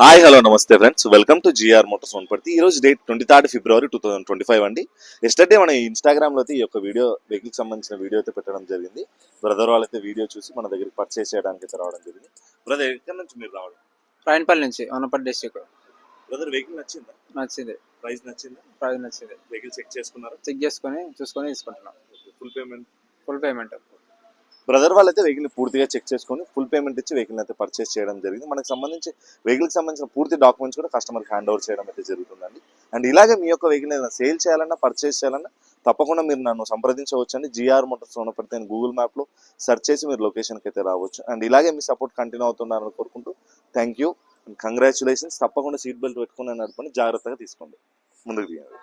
Hi hello నమస్తే friends. Welcome to GR motors Wanaparthy ఈ రోజు date twenty third February two thousand twenty five అండి. Yesterday మన ఇన్స్టాగ్రామ్లో అయితే ఈ యొక్క వీడియో వెహికల్ సంబంధించిన వీడియో అయితే పెట్టడం జరిగింది. బ్రదర్ వాళ్ళైతే వీడియో చూసి మన దగ్గరికి పర్చేస్ చేయడానికి అయితే రావడం జరిగింది. బ్రదర్ ఎక్కడి నుంచి మీరు రావడం? రాయనపల్లి నుంచి వనపల్లి డిస్టిక్ బ్రదర్ వెహికల్ నచ్చిందా? నచ్చింది. ప్రైస్ నచ్చిందా? ప్రైస్ నచ్చింది. వెహికల్ చెక్ చేసుకున్నారా? చెక్ చేసుకొని చూసుకొని తీసుకుంటున్నాం. Full payment full payment brother వాళ్ళైతే వెహికల్ పూర్తిగా చెక్ చేసుకొని ఫుల్ పేమెంట్ ఇచ్చి వెహికల్ అయితే పర్చేస్ చేయడం జరిగింది. మనకు సంబంధించి వెహికల్కి సంబంధించిన పూర్తి డాక్యుమెంట్స్ కూడా కస్టమర్కి హ్యాండ్ ఓవర్ చేయడం అయితే జరుగుతుందండి. అండ్ ఇలాగే మీ యొక్క వెహికల్ ఏదైనా సేల్ చేయాలన్నా పర్చేస్ చేయాలన్నా తప్పకుండా మీరు నన్ను సంప్రదించవచ్చండి. జిఆర్ మోటార్స్ నేను గూగుల్ మ్యాప్లో సెర్చ్ చేసి మీరు లొకేషన్కి అయితే రావచ్చు. అండ్ ఇలాగే మీ సపోర్ట్ కంటిన్యూ అవుతున్నారని కోరుకుంటూ థ్యాంక్ యూ అండ్ కంగ్రాచులేషన్స్ తప్పకుండా సీట్ బెల్ట్ పెట్టుకుని నడపండి జాగ్రత్తగా తీసుకోండి. ముందుకు తీయండి